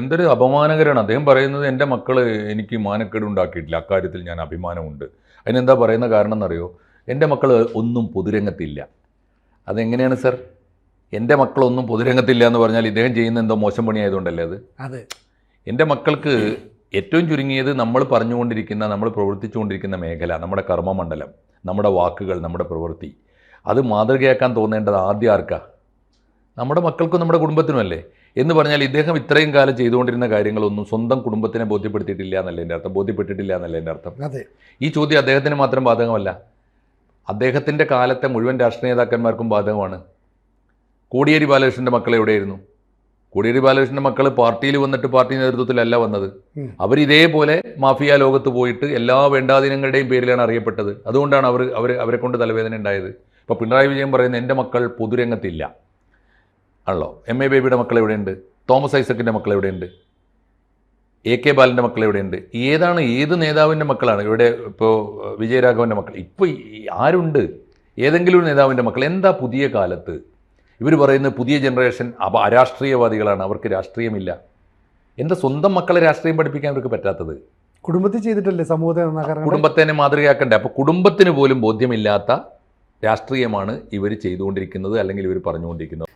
എന്തൊരു അപമാനകരമാണ് അദ്ദേഹം പറയുന്നത് എന്റെ മക്കൾ എനിക്ക് മാനക്കേട് ഉണ്ടാക്കിയിട്ടില്ല. അക്കാര്യത്തിൽ ഞാൻ അഭിമാനമുണ്ട്. അതിനെന്താ പറയുന്ന കാരണം എന്നറിയോ എന്റെ മക്കൾ ഒന്നും പൊതുരംഗത്തില്ല. അതെങ്ങനെയാണ് സർ? എന്റെ മക്കളൊന്നും പൊതുരംഗത്തില്ല എന്ന് പറഞ്ഞാൽ ഇദ്ദേഹം ചെയ്യുന്ന എന്തോ മോശം പണിയായതുകൊണ്ടല്ലേ അത്? അതെ. എന്റെ മക്കൾക്ക് ഏറ്റവും ചുരുങ്ങിയത് നമ്മൾ പറഞ്ഞുകൊണ്ടിരിക്കുന്ന നമ്മൾ പ്രവർത്തിച്ചുകൊണ്ടിരിക്കുന്ന മേഖല നമ്മുടെ കർമ്മമണ്ഡലം നമ്മുടെ വാക്കുകൾ നമ്മുടെ പ്രവൃത്തി. അത് മാതൃകയാക്കാൻ തോന്നേണ്ടത് ആദ്യം ആർക്കാ? നമ്മുടെ മക്കൾക്കും നമ്മുടെ കുടുംബത്തിനുമല്ലേ? എന്ന് പറഞ്ഞാൽ ഇദ്ദേഹം ഇത്രയും കാലം ചെയ്തുകൊണ്ടിരുന്ന കാര്യങ്ങളൊന്നും സ്വന്തം കുടുംബത്തിനെ ബോധ്യപ്പെടുത്തിയിട്ടില്ല എന്നല്ല എന്റെ അർത്ഥം? ബോധ്യപ്പെട്ടിട്ടില്ല എന്നല്ല എന്റെ അർത്ഥം? അതെ. ഈ ചോദ്യം അദ്ദേഹത്തിന് മാത്രം ബാധകമല്ല. അദ്ദേഹത്തിന്റെ കാലത്തെ മുഴുവൻ രാഷ്ട്രീയ നേതാക്കന്മാർക്കും ബാധകമാണ്. കോടിയേരി ബാലകൃഷ്ണന്റെ മക്കൾ എവിടെയായിരുന്നു? കോടിയേരി ബാലകൃഷ്ണന്റെ മക്കൾ പാർട്ടിയിൽ വന്നിട്ട് പാർട്ടി നേതൃത്വത്തിലല്ല വന്നത്. അവർ ഇതേപോലെ മാഫിയ ലോകത്ത് പോയിട്ട് എല്ലാ വേണ്ടാദിനങ്ങളുടെയും പേരിലാണ് അറിയപ്പെട്ടത്. അതുകൊണ്ടാണ് അവർ അവർ അവരെ കൊണ്ട് തലവേദന ഉണ്ടായത്. ഇപ്പോൾ പിണറായി വിജയൻ പറയുന്ന എന്റെ മക്കൾ പൊതുരംഗത്തില്ല. ആണല്ലോ. എം എ ബേബിയുടെ മക്കൾ എവിടെയുണ്ട്? തോമസ് ഐസക്കിന്റെ മക്കൾ എവിടെയുണ്ട്? എ കെ ബാലന്റെ മക്കൾ എവിടെയുണ്ട്? ഏതാണ് ഏത് നേതാവിന്റെ മക്കളാണ്? ഇവിടെ ഇപ്പോൾ വിജയരാഘവന്റെ മക്കൾ. ഇപ്പോൾ ആരുണ്ട്? ഏതെങ്കിലും ഒരു നേതാവിന്റെ മക്കൾ. എന്താ പുതിയ കാലത്ത്? ഇവർ പറയുന്ന പുതിയ ജനറേഷൻ അപ അരാഷ്ട്രീയവാദികളാണ്. അവർക്ക് രാഷ്ട്രീയമില്ല. എന്താ സ്വന്തം മക്കളെ രാഷ്ട്രീയം പഠിപ്പിക്കാൻ അവർക്ക് പറ്റാത്തത്? കുടുംബത്തിൽ ചെയ്തിട്ടല്ലേ സമൂഹത്തെ കുടുംബത്തിനെ മാതൃകയാക്കണ്ടേ? അപ്പോൾ കുടുംബത്തിന് പോലും ബോധ്യമില്ലാത്ത രാഷ്ട്രീയമാണ് ഇവർ ചെയ്തുകൊണ്ടിരിക്കുന്നത് അല്ലെങ്കിൽ ഇവർ പറഞ്ഞുകൊണ്ടിരിക്കുന്നത്.